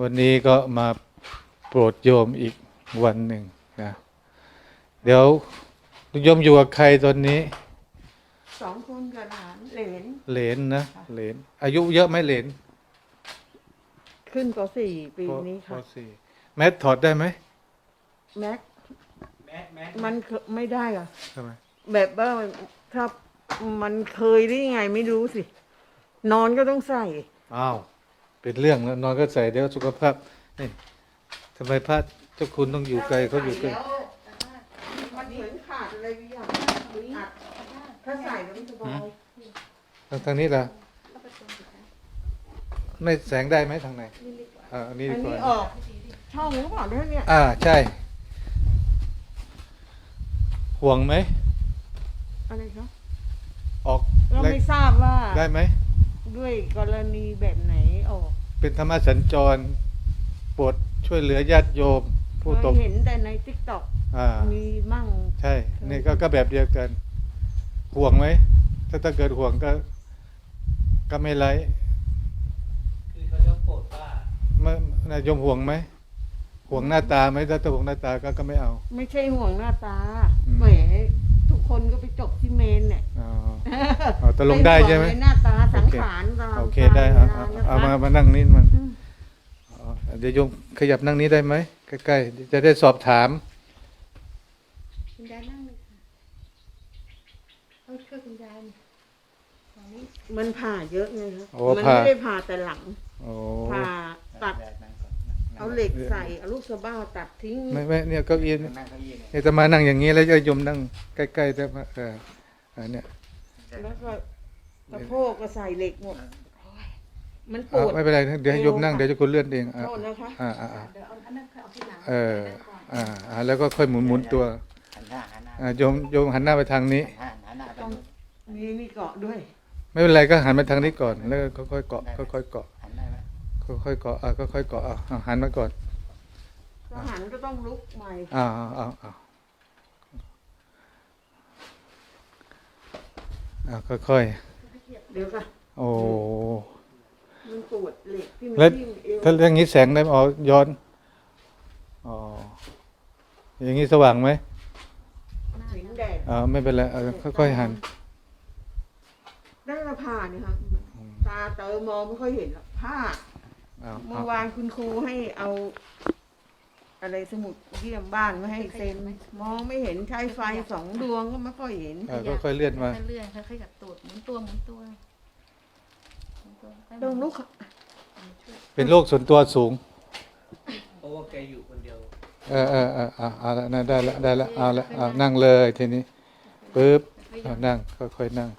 วันนี้ก็มาโปรดโยมอีกวันหนึ่งนะเดี๋ยวโยมอยู่กับใครตอนนี้สองคนกับหลานเหลนเหลนนะเหลนอายุเยอะไหมเหลนขึ้นปสี่ปีนี้ปค่ะสี่แมสถอดได้ไหมแม็กมันเคไม่ได้อะทำไมแบบว่าถ้ามันเคยได้ยังไงไม่รู้สิ นอนก็ต้องใส่อ้าว เป็นเรื่องแล้วนอนก็ใส่เดี๋ยวสุขภาพนี่ทำไมพระเจ้าคุณต้องอยู่ไกลเขาอยู่ใกล้มันเหมือนขาดอะไรบางอย่างอัดถ้าใส่แล้วมันสบายทางทางนี้ล่ะไม่แสงได้ไหมทางไหนอ่าอันนี้อัดีนกนี้ว่าออกช่องหรือเปล่าเนี่ยอ่าใช่ ห่วงไหมอะไรครับออกเราได้ไม่ทราบว่าได้ไหม ด้วยกรณีแบบไหนออกเป็นธรรมสัญจรโปรดช่วยเหลือญาติโยม ผู้เคตยกเห็นแต่ในทิกตอกอ่า มีมั่ง ใช่ นี่ก็ก็แบบเดียวกัน ห่วงไหม ถ้าถ้าเกิดห่วงก็ ก็ไม่ไรคือเขาจะโกรธว่าไม่นายโยมห่วงไหม ห่วงหน้าตาไหมถ้าถ้าห่วงหน้าตาก็ก็ไม่เอา ไม่ใช่ห่วงหน้าตาอืม แหมทุก คนก็ไปจบที่เมนเนี่ยอ๋ออ๋อตกลงได้ใช่ไหมห่วงในหน้าตาสังขารตามโอเคได้เอาเอากลเอามานะคะมานั่งนี่มันอืมอ๋อเดี๋ยวโยมขยับนั่งนี้ได้ไหมใกล้ๆจะได้สอบถาม คุณยายนั่งเลยค่ะต้องช่วยคุณยายหน่อยตอนนี้มันผ่าเยอะไงครับโอ้มันผ่า ไม่ได้ผ่าแต่หลัง โอ้ผ่าตัดนั่งก่อนนั่ง เอาเหล็กใส่เอาลูกสะบ้าตัดทิ้งไม่ไม่เนี่ยเก้าอี้นั่เนี่ยงเก้าอี้เนี่ยเนี่ยจะมานั่งอย่างนี้แล้วจะโยมนั่งใกล้ๆได้ไหมเอออันเนี้ยแล้วก็สะโพกก็ใส่เหล็กหมดมันปเอาวด ไม่เป็นไรเดี๋ยวให้โยมนั่งเอวค่ะเดี๋ยวเจะคุณเลื่อนเองอะโทษนะคะ อ่าอ่าอ่าเดี๋ยวเอาอันนั้นเอาที่หลังเอออ่าอ่าแล้วก็ค่อยหมุนหมุนตัวหันหน้าหันหน้าอ่าโยมโยมหันหน้าไปทางนี้ หันหน้าหันหน้าไปต้องนู้นมีนี่เกาะด้วยไม่เป็นไรก็หันมาทางนี้ก่อน แล้วก็ค่อยๆเกาะค่อยๆเกาะ หันได้ไหมค่อยๆเกาะอ่าค่อยๆเกาะอ่าเอาหันมาก่อนทหารก็ต้องลุกใหม่อ่าอ่าอ่าอ่าอ่าค่อยเดี๋ยวค่ะๆโอ้มันปวดเหล็กที่มันแล้วทิ่มเอวถ้าอย่างนี้แสงได้ไหมอ๋อย้อนอ๋ออย่างนี้สว่างไหมเห็นแดดอ่าไม่เป็นไรอ่าค่อยๆหันได้มาผ่าเนี่ยค่ะตาเตอมองไม่ค่อยเห็นหรอกผ้า เอาเมื่เอาอวานคุณครูให้เอา อะไรสมุดเยี่ยมบ้านมาให้เซ็นมองไม่เห็นใช้ไฟสองดวงก็ไม่ค่อยเห็น เออค่อยๆเลื่อนมาเลื่อนค่อยๆกับตูดหมุนตัวหมุนตัวหมุนตัวให้ต้องลุกเป็นโรคส่วนตัวสูง เพราะว่าแกอยู่คนเดียว เออเออเออเอาเอาละนะได้ละได้ละเอาละเอานั่งเลยทีนี้ปึ๊บเอานั่งค่อยๆนั่ง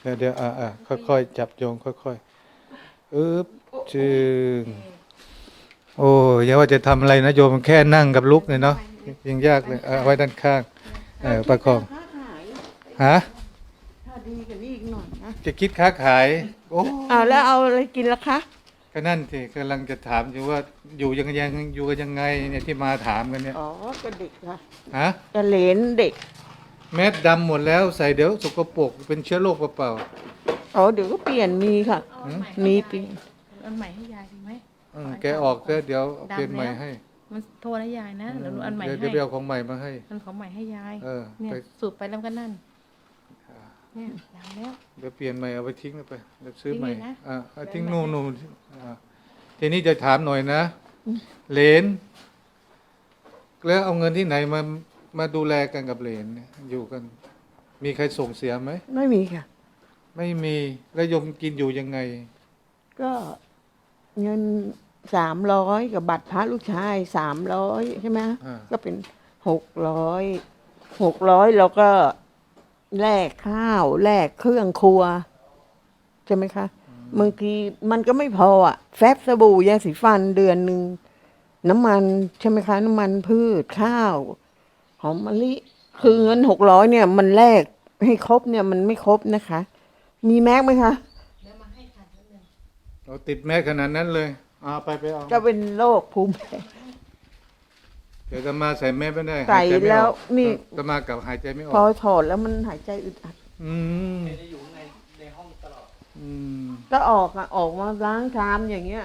เดี๋ยวเดี๋ยวอ่าอ่าค่อยๆจับโยงค่อยๆอึ๊บ จึงโอ้ยอย่าว่าจะทำอะไรนะโยมแค่นั่งกับลุกเลยเนาะยังยากเลยเอาไว้ด้านข้างเออประคองค้าขายฮะถ้าดีกันนี่อีกหน่อยนะจะคิดค้าขาย โอ้อาแล้วเอาอะไรกินล่ะคะก็นั่นสิกำลังจะถามอยู่ว่าอยู่ยังยังอยู่กันยังไงเนี่ยที่มาถามกันเนี่ยอ๋อก็เด็กค่ะฮะกระเลนเด็ก แมสดำหมดแล้วใส่เดี๋ยวสกปรกเป็นเชื้อโรคเปล่าอ๋อเดี๋ยวก็เปลี่ยนมีค่ะม่มีเปลี่ยน อันใหม่ให้ยายดีไหมๆอืมแกออกเถอะเดี๋ยวเอาเปลี่ยนใหม่ให้ มันโทษนะยายนะเดี๋ยวหนูอันใหม่เดี๋ยวให้เดี๋ยวไปเอาของใหม่มาให้มันของใหม่ให้ยายเออเนี่ยไป สูบไปแล้วก็นั่น เนี่ยดำแล้ว เดี๋ยวเปลี่ยนใหม่เอาไปทิ้งไปเดี๋ยวซื้อใหม่ทิ้งเลยนะอ่าเอาทิ้งเดี๋ยวนู่นใหม่ นู่นอ่าทีนี้จะถามหน่อยนะเหรนแล้วเอาเงินที่ไหนมามาดูแลกันกับเหรนเนี่ยอยู่กัน มีใครส่งเสียไหมไม่มีค่ะ ไม่มีแล้วโยมกินอยู่ยังไง ก็ เงินสามร้อยกับบัตรพระลูกชายสามร้อยใช่ไหมอ่า ก็เป็นหกร้อยหกร้อยเราก็แลกข้าวแลกเครื่องครัว ใช่ไหมคะบางทีมันก็ไม่พออะ แฟบสบู่ยาสีฟันเดือนหนึ่ง น้ำมันใช่ไหมคะ น้ำมันพืชข้าวหอมมะลิ คือเงินหกร้อยเนี่ย มันแลกให้ครบเนี่ยมันไม่ครบนะคะ มีแม็กไหมคะ เดี๋ยวมาให้ค่ะนิดนึง เราติดแม่ขนาดนั้นเลยเอาไปไปเอาก็เป็นโรคภูมิแพ้เดี๋ยวจะมาใส่แม่ไม่ได้ใส่หายใจไม่ออกแล้วนี่จะมากับหายใจไม่อพออกถอดแล้วมันหายใจอึดอัด อืมแกจะอยู่ในในห้องตลอด อืมก็ออกอะออกมาล้างชามอย่างเงี้ย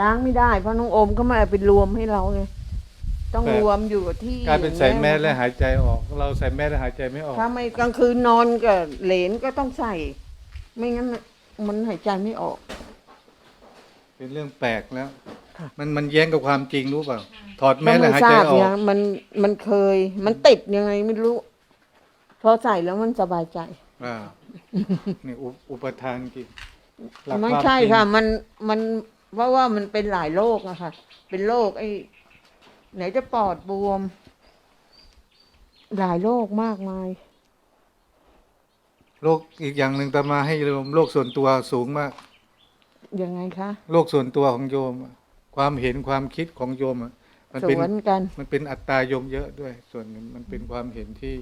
ล้างไม่ได้เพราะน้องโอมเขาไม่เอาไปรวมให้เราไงต้องแต่รวมอยู่กับที่กลายเป็นใส่แมสล้แล้วหายใจออก เราใส่แมสแล้วหายใจไม่ออกถ้าไม่กลางคืนนอนกับเหลนก็ต้องใส่ ไม่งั้นน่ะมันหายใจไม่ออก เป็นเรื่องแปลกแล้ว ค่ะ มันมันแย้งกับความจริงรู้เปล่า ถอดแมก็สแล้วไม่หายทใจราบออกเนี่ยมันมันเคย มันติดยังไงไม่รู้ พอใส่แล้วมันสบายใจ อ่า นี่อุอุปทานจริงหลักไม่วาใช่จริงค่ะ มันมันเพราะว่ามันเป็นหลายโรคอะค่ะ เป็นโรคไอ้ไหนจะปอดบวม หลายโรคมากมาย โรคอีกอย่างหนึ่งตามมาให้โยมโรคส่วนตัวสูงมาก ยังไงคะ โลกส่วนตัวของโยมอะความเห็นความคิดของโยมอะมันสเป็นวนกัน มันเป็นอัตตาโยมเยอะด้วย ส่วนหนึ่งมันเป็นความเห็นที่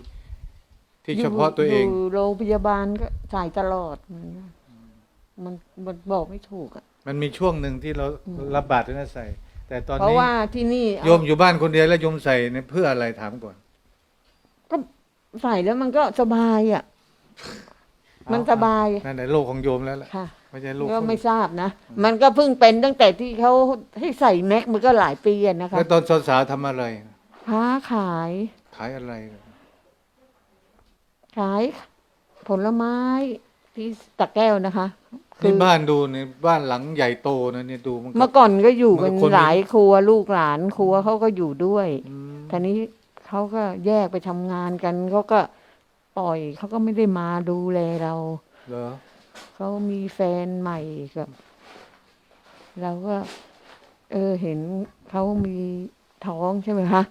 ที่เฉพาะตัวเองยู่โรงพยาบาลก็จ่ายตลอด มันมันบอกไม่ถูกอะมันมีช่วงหนึ่งที่เรารับบาตรนะใส่ แต่ตอนเพราะนี้ว่าที่นี่โยมอยู่บ้านคนเดียวแล้วโยมใส่เนี่ยเพื่ออะไรถามก่อนก็ใส่แล้วมันก็สบายอะมันสบายนั่นแหละโลกของโยมแล้วล่ะค่ะ ไม่ใช่โลกก็ของไม่ทราบนะ มันก็เพิ่งเป็นตั้งแต่ที่เขาให้ใส่แม็กมันก็หลายปีอะนะคะแล้วตอนสาวๆทำอะไร ค้าขาย ขายอะไร ขาย ผลไม้ที่ตะแก้วนะคะที่บ้านดูเนี่ยบ้านหลังใหญ่โตนะเนี่ยดูมันก็ เมื่อก่อนก็อยู่กันมันก็คน หลายครัวลูกหลานครัวเขาก็อยู่ด้วย อืมทีนี้เขาก็แยกไปทำงานกันเขาก็ปล่อยเขาก็ไม่ได้มาดูแลเรา เหรอ เขามีแฟนใหม่กับ เราก็ เออเห็นเขามีท้องใช่ไหมคะ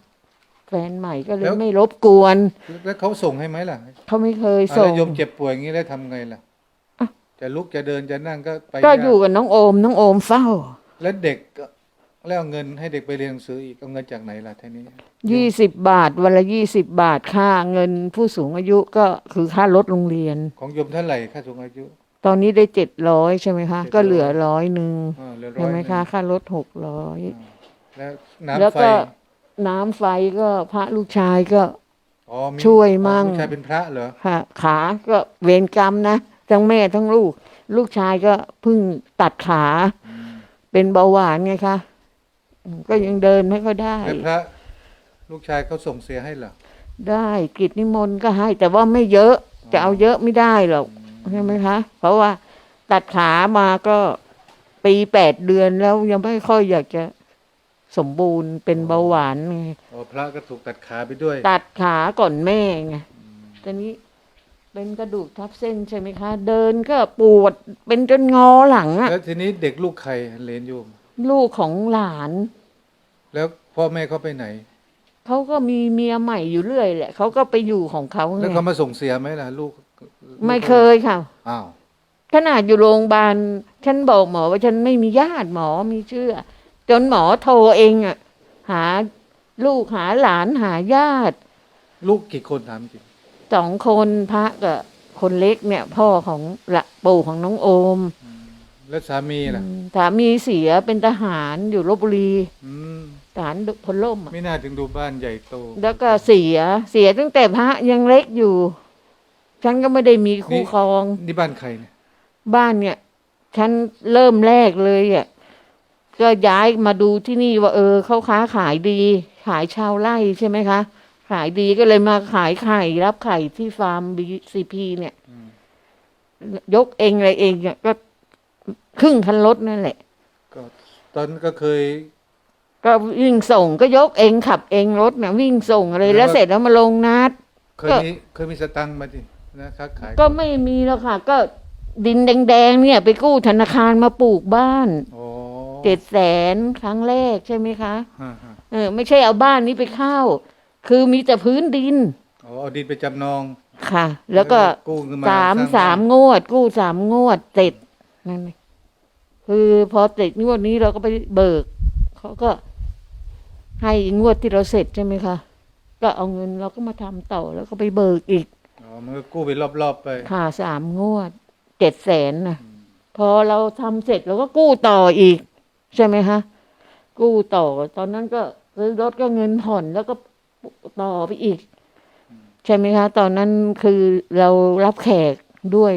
แฟนใหม่ก็เลยไม่รบกวน แล้วเขาส่งให้ไหมล่ะเขาไม่เคยอะส่แล้ง วโยมเจ็บป่วยอย่างนี้แล้วทำไงล่ะอะ จะลุกจะเดินจะนั่งก็ไปก็ยากอยู่กับน้องโอม น้องโอมเฝ้า แล้วเด็กก็แล้วเอาเงินให้เด็กไปเรียนหนังสืออีกเอาเงินจากไหนล่ะทีนี้ยี่สิบบาท วันละยี่สิบบาทค่าเงินผู้สูงอายุก็คือค่ารถโรงเรียน ของโยมเท่าไหร่ค่าสูงอายุ ตอนนี้ได้เจ็ดร้อยใช่ไหมคะ700ก็เหลือร้อยหนึ่งอ่าเหลือร้ใช่อยไหมนึ่งคะค่ารถหกร้อยอ่าแล้วแล้วน้ำไฟก็น้ำไฟก็พระลูกชายก็ อ๋อมีช่วยมั่งอ๋อลูกชายเป็นพระเหรอค่ะขาก็เวรกรรมนะทั้งแม่ทั้งลูก ลูกชายก็เพิ่งตัดขาเป็นเบาหวานไงคะอืมก็ยังเดินไม่ค่อยได้ แล้วพระลูกชายเขาส่งเสียให้เหรอ ได้กิจนิมนต์ก็ให้ แต่ว่าไม่เยอะ จะเอาเยอะไม่ได้หรอก ใช่ไหมคะ เพราะว่าตัดขามาก็ปีแปดเดือนแล้วยังไม่ค่อยอยากจะสมบูรณ์เป็นเบาหวานไงอ๋อพระก็ถูกตัดขาไปด้วย ตัดขาก่อนแม่ไงตอนนี้เป็นกระดูกทับเส้นใช่ไหมคะ เดินก็ปวดเป็นจนงอหลังอะแล้วทีนี้เด็กลูกใครเลนโยม ลูกของหลาน แล้วพ่อแม่เขาไปไหนเขาก็มีเมียใหม่อยู่เรื่อยแหละเขาก็ไปอยู่ของเขาไงแล้วเขามาส่งเสียไหมล่ะลูก ไม่เคยค่ะ อ้าวขนาดอยู่โรงพยาบาลฉันบอกหมอว่าฉันไม่มีญาติหมอมีเชื่อ จนหมอโทรเองอะหาลูกหาหลานหาญาติลูกกี่คนถามจริงสองคนพระกับคนเล็กเนี่ย พ่อของละปู่ของน้องโอมแล้วสามีล่ะอืมสามีเสียเป็นทหารอยู่ลบบุรีอืมทหารพลล่มอะไม่น่าถึงดูบ้านใหญ่โต แล้วก็เสียเสียตั้งแต่พระยังเล็กอยู่ ฉันก็ไม่ได้มีคู่ครอง นี่บ้านใครเนี่ย บ้านเนี่ย ฉันเริ่มแรกเลยอะก็ย้ายมาดูที่นี่ว่า เออเขาค้าขายดี ขายชาวไร่ใช่ไหมคะ ขายดีก็เลยมาขายไข่รับไข่ที่ฟาร์มบีซีพีเนี่ยยกเองอะไรเองเนี่ยก็ครึ่งคันรถนั่นแหละก็ตอนนั้นก็เคย ก็วิ่งส่งก็ยกเองขับเองรถนะวิ่งส่งอะไรแล้แล้ววก็เสร็จแล้วมาลงนัดเคยก็มีเคยมีสตังค์มาดิ นะค้าขายก็ไม่มีแล้วค่ะ ก็ดินแดงๆเนี่ย ไปกู้ธนาคารมาปลูกบ้านโอ้เจ็ดแสนครั้งแรกใช่ไหมคะฮะฮะเออไม่ใช่เอาบ้านนี้ไปเข้า คือมีแต่พื้นดินอ๋อเอาดินไปจำนอง ค่ะ แล้วก็กู้เงินมาสามร้งสามบ้นงวด กู้สามงวดเสร็จนั่นเองคือพอเสร็จงวดนี้เราก็ไปเบิกเขาก็ให้งวดที่เราเสร็จใช่ไหมคะก็เอาเงินเราก็มาทำต่อแล้วก็ไปเบิกอีกอ๋อ มันก็กู้ไปรอบๆไป ค่ะสามงวดเจ็ดแสนนะพอเราทำเสร็จเราก็กู้ต่ออีก ใช่ไหมคะกู้ต่อ ตอนนั้นก็ซื้อรถก็เงินผ่อนแล้วก็ต่อไปอีก ใช่ไหมคะ ตอนนั้นคือเรารับแขกด้วย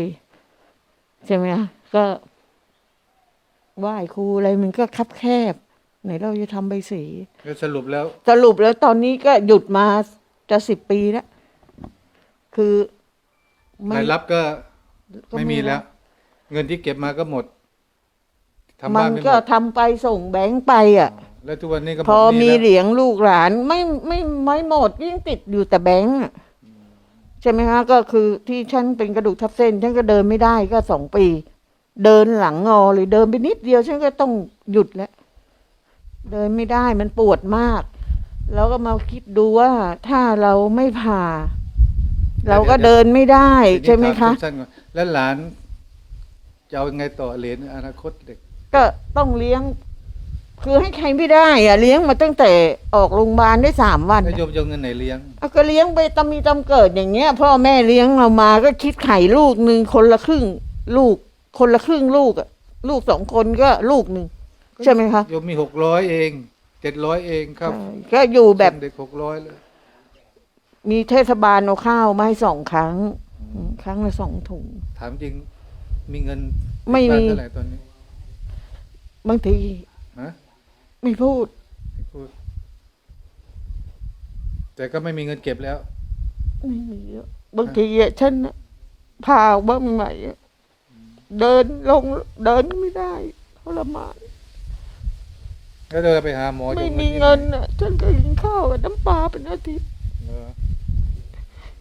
ใช่ไหมคะก็ไหว้ครูอะไรมันก็คับแคบไหนเราจะทำใบสีแล้วสรุปแล้ว สรุปแล้วตอนนี้ก็หยุดมาจะสิบปีแล้ว คือรายรับก็ก็ไม่มีแล้วเงินที่เก็บมาก็หมดทำมับ้านนไม่หก็มดทำไปส่งแบงค์ไปอะ แล้วทุกวันนี้ก็หมพดอหมีนี้เหแล้วรียญลูกหลานไม่ไม่ไม่หมดยิ่งติดอยู่แต่แบงค์อะใช่ไหมคะก็คือที่ฉันเป็นกระดูกทับเส้น ฉันก็เดินไม่ได้ก็สองปี เดินหลังงอเลยเดินไปนิดเดียว ฉันก็ต้องหยุดแล้ว เดินไม่ได้มันปวดมาก แล้วก็มาคิดดูว่าถ้าเราไม่ผ่า เราก็เดินไม่ได้ทีนี้ใช่ไหมถาคะสั้นๆก่อนแล้วหลาน จะเอายังไงต่อเหรียญอนาคตเด็ก ก็ต้องเลี้ยง คือให้ใครไม่ได้อะเลี้ยงมาตั้งแต่ออกโรงพยาบาลได้สามวันแล้วอะโยมจะเอาเงินไหนเลี้ยง เอาก็เลี้ยงไปตำมีตำเกิดอย่างเงี้ย พ่อแม่เลี้ยงเรามาก็คิดไข่ลูกหนึ่งคนละครึ่ง ลูก คนละครึ่งลูกอะลูกสองคนก็ลูกหนึ่งใช่ไหมคะโยมมีหกร้อยเองเจ็ดร้อยเองครับใช่ก็อยู่แบบ ส่งเด็กหกร้อยเลย มีเทศบาลเอาข้าวมาให้สองครั้งอืมครั้งละสองถุง ถามจริงมีเงินไม่มีบ้านเท่าไหร่ตอนนี้บางทีฮะไม่พูด ไม่พูด แต่ก็ไม่มีเงินเก็บแล้ว ไม่มีอะบางทีอะฉันน่ะพาบ้างใหม่อะเดินลงเดินไม่ได้ทรมานแล้วเราไปหาหมอไม่จะอามีที่หเงินอะฉันก็กินข้าวกับน้ำปลาเป็นอาทิตย์เหรอ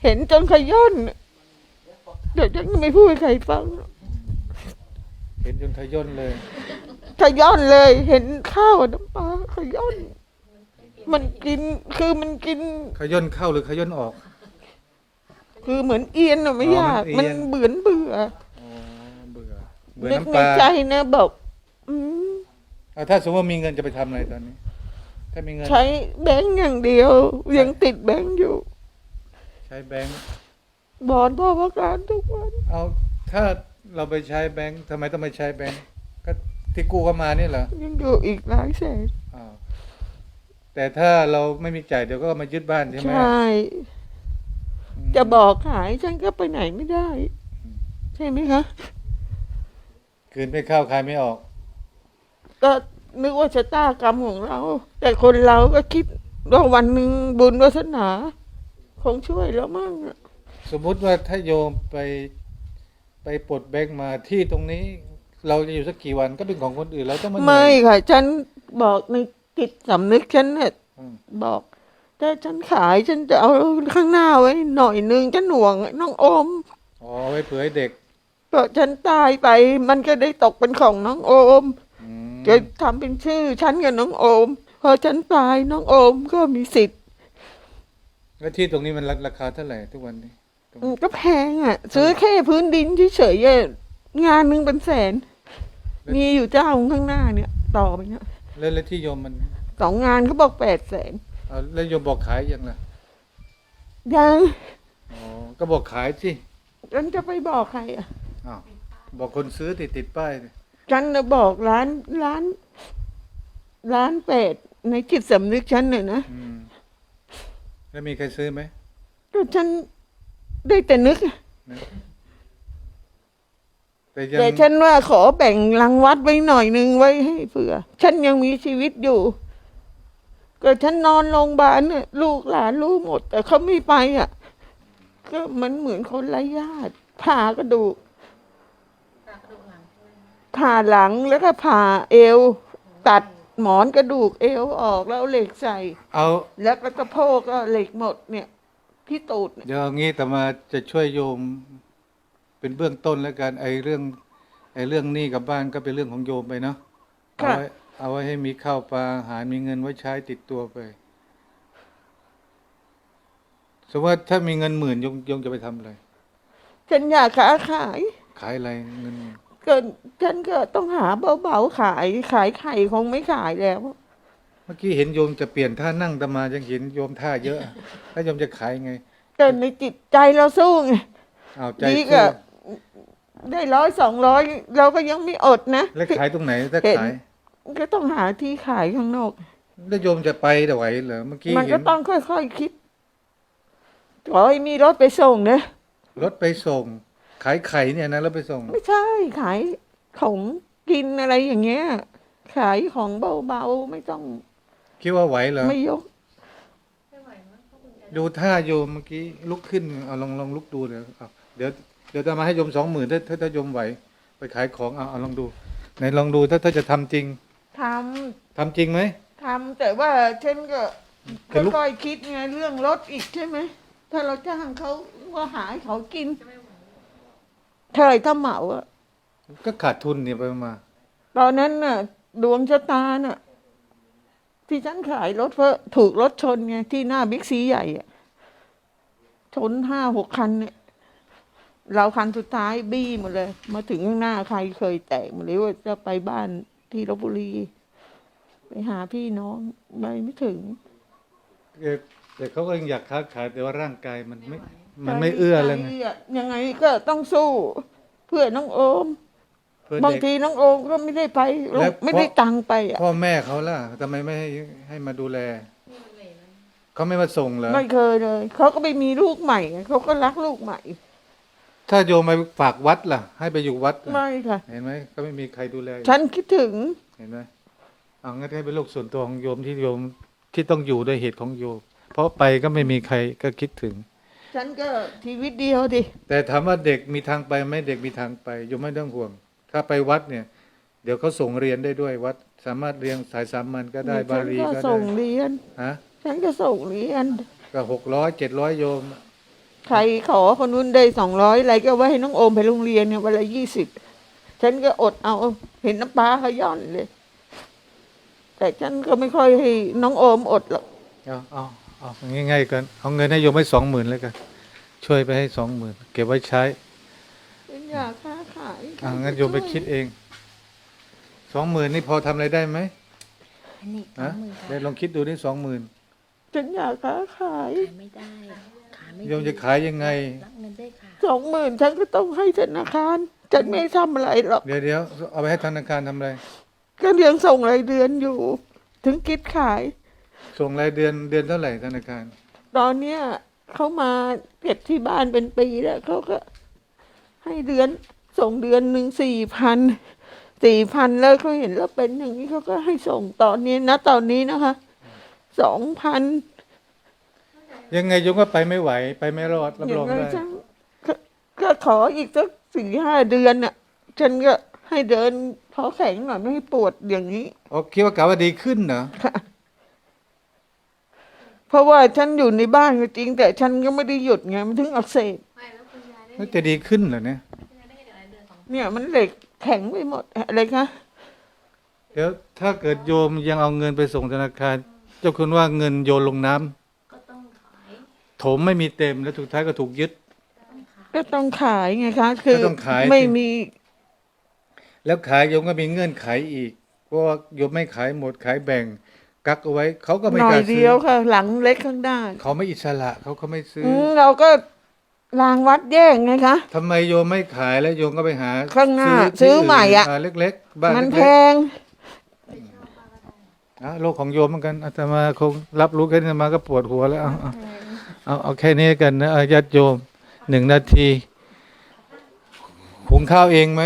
เห็นจนขย่อนน่ะเดี๋ยวฉันก็ไม่พูดให้ใครฟังเห็นจนขย่นเลย ขย่อนเลย เห็นข้าวกับน้ำปลาขย่อน มันกินคือมันกิน ขย่นเข้าหรือขย่นออก คือเหมือนเอียนอะไม่อ๋อยาก มัมันนเอียน เบื่อเบื่ออ๋อเบื่อเบื่อนึกน้ำในปลาใจนะบอกอืมอะถ้าสมมติว่ามีเงินจะไปทำอะไรตอนนี้ ถ้ามีเงินใช้แบงค์อย่างเดียว ยังติดแบงค์อยู่ใช้แบงค์บอนพ่อประการทุกวันเอาถ้าเราไปใช้แบงค์ทำไมต้องไปใช้แบงค์ก็ที่กู้เข้ามานี่เหรอยังอยู่อีกหลายแสนอ้าวแต่ถ้าเราไม่มีจ่ายเดี๋ยวก็มายึดบ้านใช่ไหมใช่อืมจะบอกขายฉันก็ไปไหนไม่ได้ ใช่ไหมคะ คืนไม่เข้าใครไม่ออก ก็นึกว่าชะตากรรมของเรา แต่คนเราก็คิดว่าวันหนึ่งบุญวาสนา คงช่วยเรามั่งอะสมมุติว่าถ้าโยมไปไปปลดแบงค์มาที่ตรงนี้ เราจะอยู่สักกี่วันก็เป็นของคนอื่นเราต้องมาเหนื่ไม่อยค่ะ ฉันบอกในจิตสำนึกฉันเนี่ยอืมบอก ถ้าฉันขายฉันจะเอาข้างหน้าไว้ หน่อยนึงจะหน่วงน้องอม อ๋อไว้เผื่อให้เด็กก็ฉันตายไปมันก็ได้ตกเป็นของน้องโอม อืมจะทำเป็นชื่อฉันกับน้องโอม พอฉันตายน้องโอมก็มีสิทธิ์ แล้วที่ตรงนี้มันราคาเท่าไหร่ทุกวันนี้อืมก็แพงอะ ซื้อแค่พื้นดินเฉยๆอะงานหนึ่งเป็นแสน มีอยู่เจ้าข้างหน้าเนี่ย ต่อไปเนี่ยแล้วแล้วที่โยมมันสองงานเขาบอกแปดแสนเอาแล้วโยมบอกขายยังล่ะยังอ๋อก็บอกขายสิฉันจะไปบอกใครอะอ้าวบอกคนซื้อติดติดป้ายดิฉันจะบอกร้านร้าน ร้านเป็ดในจิตสำนึกฉันเนี่ยนะอืม แล้วมีใครซื้อไหมก็ฉันได้แต่นึกอะแต่ยังแต่ฉันว่าขอแบ่งรังวัดไว้หน่อยนึงไว้ให้เผื่อ ฉันยังมีชีวิตอยู่ ก็ฉันนอนโรงพยาบาลเนี่ยลูกหลานรู้หมด แต่เขาไม่ไปอะ ก็มันเหมือนคนไร้ญาติผ่ากระดูกผ่าหลังแล้วก็ผ่าเอว ตัด หมอนกระดูกเอวออกแล้วเอาเหล็กใส่ เอาแล้วก็สะโพกก็เหล็กหมดเนี่ยที่ตูดเนี่ยเดี๋ยวเอางี้แต่มาจะช่วยโยม เป็นเบื้องต้นแล้วกันไอ้เรื่อง ไอ้เรื่องหนี้กับบ้านก็เป็นเรื่องของโยมไปเนาะเอาค่ะ ไว้เอาไว้ให้มีข้าวปลาอาหารมีเงินไว้ใช้ติดตัวไป สมมติว่าถ้ามีเงินหมื่นโยมโยมจะไปทำอะไร ฉันอยากค้าขายขายอะไรเงินหมื่น ก็ฉันก็ต้องหาเบาๆขายขายไข่คงไม่ขายแล้ว เมื่อกี้เห็นโยมจะเปลี่ยนท่านั่งแตมายังเห็นโยมท่าเยอะ แล้วโยมจะขายไงแต่ในจิตใจเราสู้ไงเอาใจดีสู้ก็ได้ร้อยสองร้อยเราก็ยังไม่อดนะแล้วขายตรงไหนถ้าเห็นขายก็ต้องหาที่ขายข้างนอก แล้วโยมจะไปไหวเหรอเมื่อกี้มันเห็ก็นต้องค่อยๆคิดขอให้มีรถไปส่งนะรถไปส่ง ขายไข่เนี่ยนะรถไปส่ง ไม่ใช่ขายของกินอะไรอย่างเงี้ย ขายของเบาๆไม่ต้องคิดว่าไหวเหรอ ไม่ยก ดูท่าโยมเมื่อกี้ลุกขึ้นเอาลองลองลุกดูเดี๋ยวเอาเดี๋ยวเดี๋ยวจะมาให้โยมสองหมื่นถ้าถ้าถ้าโยมไหว ไปขายของเอาเอาลองดูไหนลองดูถ้าถ้าจะทำจริงททำจริงไหมำทำแต่ว่าฉันก็แต่ลูก ค่อยๆคิดไงเรื่องรถอีกใช่ไหม ถ้าเราจ้างเขาก็หาให้เขากินเท่า ไหร่ถ้าเหมาอะก็ขาดทุนเนี่ยไปมา ตอนนั้นน่ะ ดวงชะตาน่ะ ที่ฉันขายรถเพราะถูกรถชนไงที่หน้าบิ๊กซีใหญ่อะชนห้าหกคันเนี่ยเราคันสุดท้ายบี้หมดเลย มาถึงข้างหน้าใครเคยแตกหมดเลยว่าจะไปบ้านที่ลบบุรี ไปหาพี่น้องไปไม่ถึงเออแต่เขาก็ยังอยากค้าขายแต่ว่าร่างกายมันไม่ มันไม่เอื้อแล้วไงใจอะยังไงก็ต้องสู้ เพื่อน้องโอมเพื่อบางเด็กทีน้องโอมก็ไม่ได้ไปแล้ว ไม่ได้ตังค์ไปอะ พ่อแม่เขาล่ะทำไมไม่ให้ให้มาดูแล เขาไม่มาส่งเหรอไม่เคยเลย เขาก็ไปมีลูกใหม่ไงเขาก็รักลูกใหม่ ถ้าโยมไปฝากวัดล่ะ ให้ไปอยู่วัดล่ะไม่ค่ะ เห็นไหมก็ไม่มีใครดูแลฉันคิดถึง เห็นไหมเอางั้นให้เป็นโลกส่วนตัวของโยมที่โยมที่ต้องอยู่ด้วยเหตุของโยม เพราะไปก็ไม่มีใครก็คิดถึง ฉันก็ชีวิตเดียวดิแต่ถามว่าเด็กมีทางไปไหมเด็กมีทางไปโยมไม่ต้องห่วง ถ้าไปวัดเนี่ย เดี๋ยวเขาส่งเรียนได้ด้วยวัด สามารถเรียนสายสามัญก็ได้บาฉันลีก็ก็ได้ส่งเรียน ฮะฉันก็ส่งเรียน ก็หกร้อยเจ็ดร้อยโยม ใครขอคนนู้นได้สองร้อยอะไรก็ไว้ให้น้องโอมไปโรงเรียนเนี่ยวันละยี่สิบฉันก็อดเอาเห็นน้ำปลาเขาย่อนเลย แต่ฉันก็ไม่ค่อยให้น้องโอมอดหรอก เอาเอา เอาง่ายๆกันเอาเงินให้โยมให้สองหมื่นแล้วกันช่วยไปให้สองหมื่นเก็บไว้ใช้ฉันอยากค้าขายอ่างั้นโยมไปคิดเองสองหมื่นนี่พอทำอะไรได้ไหมอันนี้สอฮะงหมื่นเดี๋ยวค่ะลองคิดดูนี่สองหมื่นฉันอยากค้าขายขายไม่ได้ขายไม่โยมจะขายยังไง รับเงินได้วยค่ะสองหมื่นฉันก็ต้องให้ธนาคารฉันไม่ทำอะไรหรอกเดี๋ยวเดี๋ยวเอาไปให้ธนาคารทำอะไร ก็เลี้ยงส่งรายเดือนอยู่ ถึงคิดขาย ส่งรายเดือนเดือนเท่าไหร่ธนาคาร ตอนเนี้ยเขามาเก็บที่บ้านเป็นปีแล้วเขาก็ ให้เดือนส่งเดือนหนึ่งสี่พันสี่พันแล้วเขาเห็นแล้วเป็นอย่างนี้เขาก็ให้ส่งตอนนี้นะตอนนี้นะคะสองพันยังไงโยมก็ไปไม่ไหว ไปไม่รอดรับอย่ารองงไรได้ฉันก็ก็ขออีกสักสี่ห้าเดือนน่ะ ฉันก็ให้เดินพอแข็งหน่อยไม่ให้ปวดอย่างนี้ อ๋อคิดว่ากะว่าดีขึ้นเหรอค่ะ เพราะว่าฉันอยู่ในบ้านก็จริง แต่ฉันก็ไม่ได้หยุดไงมันถึงอักเสบมันจะดีขึ้นเหรอเนี่ยเนี่ยมันเหล็กแข็งไปหมดอะไรคะเดี๋ยวถ้าเกิดโยมยังเอาเงินไปส่งธนาคาร เจ้าคุณว่าเงินโยนลงน้ำก็ต้องขายโถมไม่มีเต็มแล้วสุดท้ายก็ถูกยึด ก็ต้องขายไงคะ คือก็ต้องขายไม่สิมีแล้วขายโยมก็มีเงื่อนไขอีกเพราะว่าโยมไม่ขายหมดขายแบ่ง กักเอาไว้เขาก็ไม่หน่กอยล้าซื้เดียวค่ะ หลังเล็กข้างหน้าเขาไม่อิสระเขาก็ไม่ซื้ออือมเราก็รางวัดแย่งไงคะ ทำไมโยมไม่ขายแล้วโยมก็ไปหาข้างหน้าที่ซื้อใหม่อะนเล็กๆบ้านมันแพเล็กง ๆอะโลกของโยมเหมือนกันอาตมาคงรับรู้แค่นี้อาตมาก็ปวดหัวแล้วเอาเอาเอาเอาแค่นี้กันนะเอาญาติโยมหนึ่งนาทีหุงข้าวเองไหม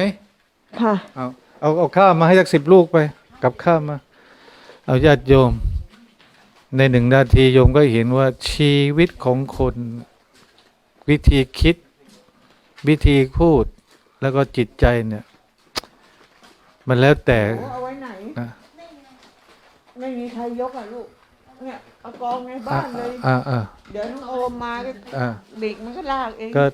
ค่ะ เอาเอาเอาข้าวมาให้สักสิบลูกไปกับข้าวมา เอาญาติโยม ในหนึ่งนาทีโยมก็เห็นว่าชีวิตของคน วิธีคิด วิธีพูด แล้วก็จิตใจเนี่ย มันแล้วแต่เอาไว้ไหนนะไม่มีใครยกอะลูกเนี่ยเอากองในอ่าบ้านเลยอ่าอ่าเดี๋ยวน้องโอมมาก็อ่าเด็กมันก็ลากเองก็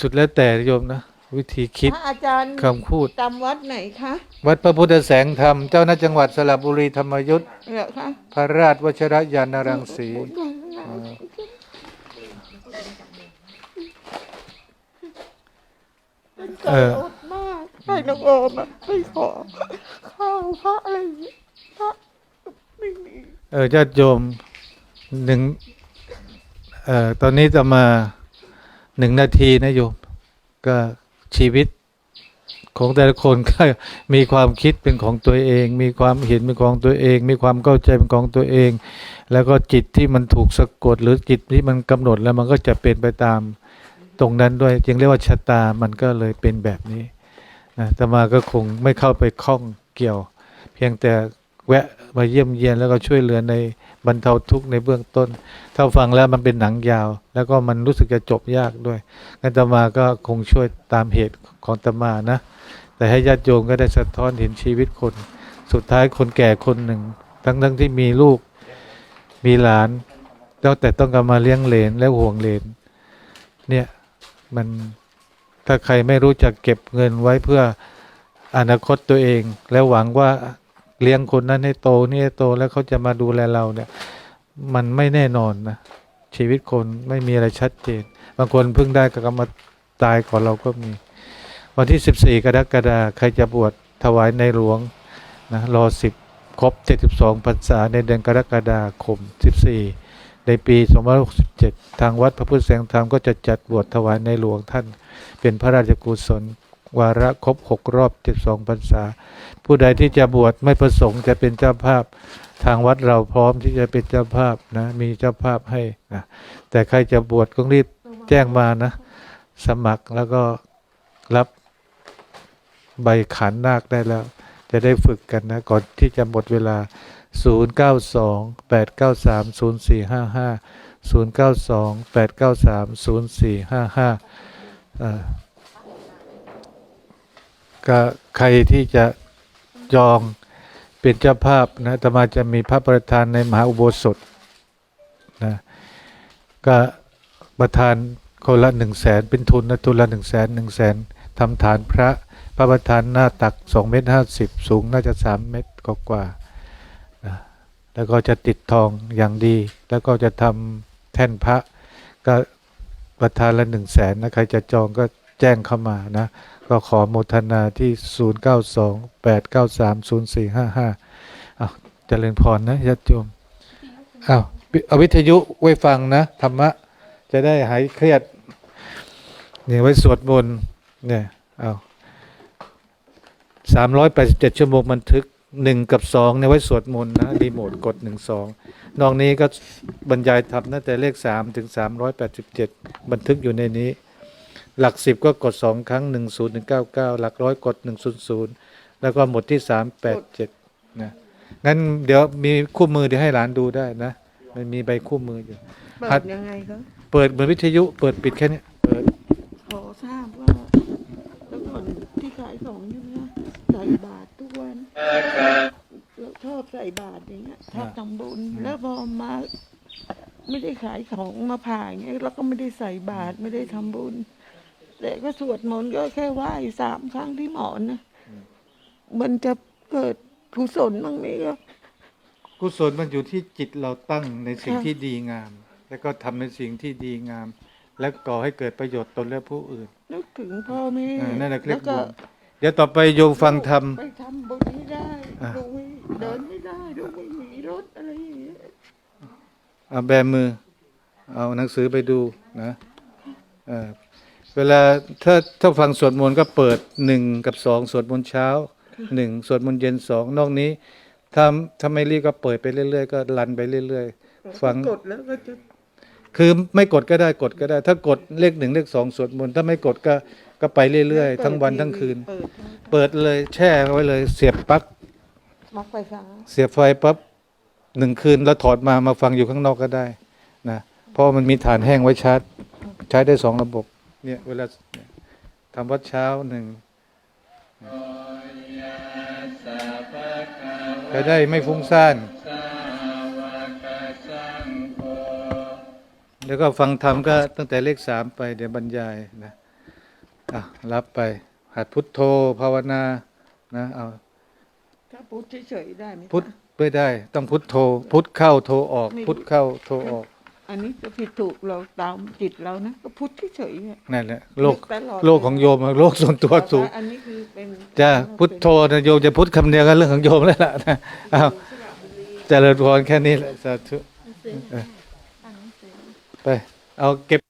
สุดแล้วแต่โยมนะ วิธีคิด พระอาจารย์คำพูด จำวัดไหนคะวัดพระพุทธแสงธรรม เจ้าหน้าจังหวัดสระบุรีธรรมยุทธเหรอคะพระราชวชรยานรังสีเกิดอดมากให้น้องโอมอะไปขอข้าวพระอะไรอย่างเงี้ยพระไม่มีเออญาติโยมหนึ่งเอ่อตอนนี้จะมาหนึ่งนาทีนะโยม ก็ ชีวิตของแต่ละคนก็มีความคิดเป็นของตัวเอง มีความเห็นเป็นของตัวเอง มีความเข้าใจเป็นของตัวเอง แล้วก็จิตที่มันถูกสะกดหรือจิตที่มันกำหนดแล้วมันก็จะเป็นไปตามตรงนั้นด้วยจึงเรียกว่าชะตามันก็เลยเป็นแบบนี้นะอาตมาก็คงไม่เข้าไปข้องเกี่ยว เพียงแต่แวะ มาเยี่ยมเยียนแล้วก็ช่วยเหลือในบรรเทาทุกข์ในเบื้องต้น ถ้าฟังแล้วมันเป็นหนังยาว แล้วก็มันรู้สึกจะจบยากด้วยงั้นอาตมาก็คงช่วยตามเหตุของตมานะ แต่ให้ญาติโยมก็ได้สะท้อนเห็นชีวิตคน สุดท้ายคนแก่คนหนึ่ง ทั้งทั้งที่มีลูกมีหลานแล้วแต่ต้องกลับมาเลี้ยงเลนและห่วงเลนเนี่ยมันถ้าใครไม่รู้จักเก็บเงินไว้เพื่ออนาคตตัวเอง แล้วหวังว่า เลี้ยงคนนั้นให้โตนี่ให้โตแล้วเขาจะมาดูแลเราเนี่ย มันไม่แน่นอนนะชีวิตคนไม่มีอะไรชัดเจน บางคนเพิ่งได้ก็มาตายก่อนเราก็มี วันที่14กรกฎาคมใครจะบวชถวายในหลวงนะรอสิบครบ 72พรรษาในเดือนกรกฎาคม 14 ในปี2567 ทางวัดพระพุทธแสงธรรมก็จะจัดบวชถวายในหลวงท่าน เป็นพระราชกุศล วาระครบ6รอบ72พรรษา ผู้ใดที่จะบวชไม่ประสงค์จะเป็นเจ้าภาพ ทางวัดเราพร้อมที่จะเป็นเจ้าภาพนะ มีเจ้าภาพให้นะแต่ใครจะบวชก็รีบแจ้งมานะ สมัครแล้วก็รับใบขันนาคได้แล้ว จะได้ฝึกกันนะ ก่อนที่จะหมดเวลา 092 893 ก็ใครที่จะจองเป็นเจ้าภาพนะอาตมาจะมีพระประธานในมหาอุโบสถนะก็ประธานคนละหนึ่งแสนเป็นทุนนะทุนละหนึ่งแสนหนึ่งแสนทำฐานพระพระประธานหน้าตักสองเมตรห้าสิบสูงน่าจะสามเมตรกว่านะแล้วก็จะติดทองอย่างดี แล้วก็จะทำแท่นพระก็ประธานละหนึ่งแสนนะใครจะจองก็ แจ้งเข้ามานะ ก็ขอโมทนาที่ 0 9 2 8 9 3 0 4 5 5อ้าวเจริญพรนะญาติโยมอ้าวเอาวิทยุไว้ฟังนะ ธรรมะ จะได้หายเครียดเนี่ยไว้สวดมนต์เนี่ยเอาสามร้อยแปดสิบเจ็ดชั่วโมงบันทึกหนึ่งกับสองเนี่ยไว้สวดมนต์นะรีโมทกดหนึ่งสองนอกนี้ก็บรรยายทำตั้งแต่เลขสามถึงสามร้อยแปดสิบเจ็ดบันทึกอยู่ในนี้ หลักสิบก็กดสองครั้งหนึ่งศูนย์ถึงเก้าเก้าหลักร้อยกดหนึ่งศูนย์ศูนย์แล้วก็หมดที่สามแปดเจ็ดนะงั้นเดี๋ยวมีคู่มือเดี๋ยวให้หลานดูได้นะ มันมีใบคู่มืออยู่ เปิหัดดยังไงก็เปิดเหมือนวิทยุเปิดปิดแค่เนี้ยเปิดขอทราบว่าแล้วก่อนที่ขายของใช่ไหมคะใส่บาตรทุกวันเราชอบใส่บาตรอย่างเงี้ยชอบทำบุญแล้วพอมา ไม่ได้ขายของมาผ่าอย่างเงี้ยแล้วก็ไม่ได้ใส่บาตรไม่ได้ทำบุญ แต่ก็สวดมนต์ก็แค่ไหว้สามครั้งที่หมอนนะมันจะเกิดกุศลบ้างไหมก็กุศลมันอยู่ที่จิตเราตั้งในสิ่งค่ะที่ดีงาม แล้วก็ทำในสิ่งที่ดีงาม และก่อให้เกิดประโยชน์ตนและผู้อื่นนึกถึงพ่อแม่อ่านั่นแหละเรียแล้กวก็บุญเดี๋ยวต่อไปโยมฟังธรรมไปทำบุญไม่ได้อะดูไม่เดินไม่ได้ดูไม่มีรถอะไรอย่างเงี้ยเอาแบมือ เอาหนังสือไปดูนะ เอ่อเวลาถ้าถ้าฟังสวดมนต์ก็เปิดหนึ่งกับสองสวดมนต์เช้าหนึ่งสวดมนต์เย็นสองนอกนี้ถ้าถ้าไม่รีบก็เปิดไปเรื่อยๆก็รันไปเรื่อยๆฟังกดแล้วก็จะคือไม่กดก็ได้กดก็ได้ ถ้ากดเลขหนึ่งเลขสองสวดมนต์ถ้าไม่กดก็ก็ไปเรื่อยๆ ทั้งวันทั้งคืน เปิดเปิดเลยแช่ไว้เลย เสียบปลั๊กมอกไฟฟ้าเสียบไฟปั๊บหนึ่งคืนแล้วถอดมามาฟังอยู่ข้างนอกก็ได้นะเพราะมันมีฐานแห้งไว้ชาร์จ ใช้ได้สองระบบ เนี่ยเวลาเนี่ยทำวัดเช้าหนึ่งจะได้ไม่ฟุ้งซ่าน แล้วก็ฟังธรรมก็ตั้งแต่เลขสามไปเดี๋ยวบรรยายนะอะรับไป หัดพุทโธภาวนา นะเอาถ้าพุทธเฉยๆได้ไหมคะพุทธไม่ได้ ต้องพุทโธ พุทธเข้าโธออก พุทธเข้าโธออก อันนี้จะผิดถูกเราตามจิตเรานะก็พุทธเฉยๆอะ นั่นแหละโลกตลอด โลกของโยมอะโลกส่วนตัวสูงอันนี้คือเป็นจ้าพุทโธนะโยมจะพุทธคำเดียวกันเรื่องของโยมแล้วล่ะนะเอาเจริญพรแค่นี้แหละสาธุ หนังสือค่ะอ่านหนังสือ ไป เอาเก็บ